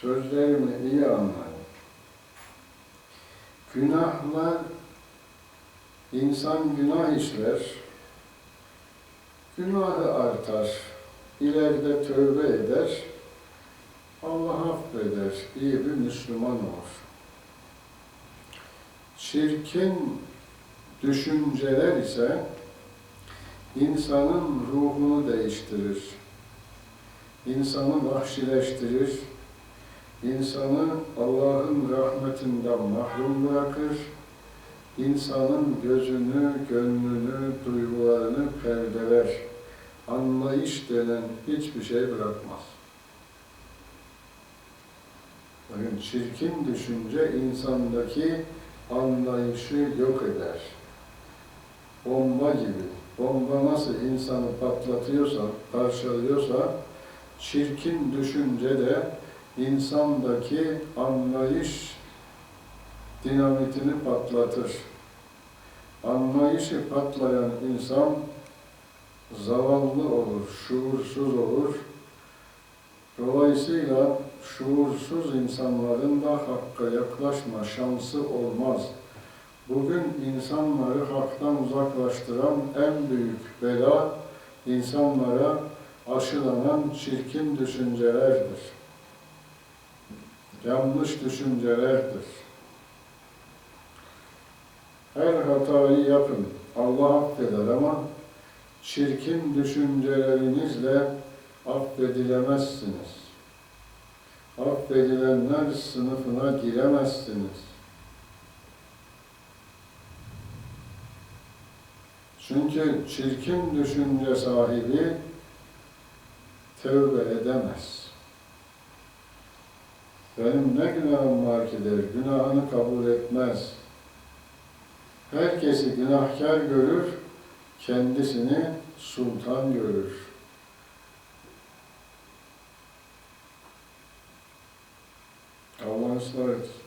Sözlerimi iyi anlayın. Günahla insan günah işler, günahı artar, ileride tövbe eder, Allah affeder, iyi bir Müslüman olur. Çirkin düşünceler ise insanın ruhunu değiştirir, insanı vahşileştirir, insanı Allah'ın rahmetinden mahrum bırakır, insanın gözünü, gönlünü, duygularını perdeler, anlayış denen hiçbir şey bırakmaz. Bakın çirkin düşünce insandaki anlayışı yok eder. Bomba gibi. Bomba nasıl insanı patlatıyorsa, parçalıyorsa, çirkin düşünce de insandaki anlayış dinamitini patlatır. Anlayışı patlayan insan zavallı olur, şuursuz olur. Dolayısıyla şuursuz insanların da hakka yaklaşma şansı olmaz. Bugün insanları haktan uzaklaştıran en büyük bela insanlara aşılanan çirkin düşüncelerdir. Yanlış düşüncelerdir. Her hatayı yapın, Allah affeder ama çirkin düşüncelerinizle affedilemezsiniz. Affedilenler sınıfına giremezsiniz. Çünkü çirkin düşünce sahibi tövbe edemez. Benim ne günahım var ki der, günahını kabul etmez. Herkesi günahkar görür, kendisini sultan görür. Allah ıslah etsin.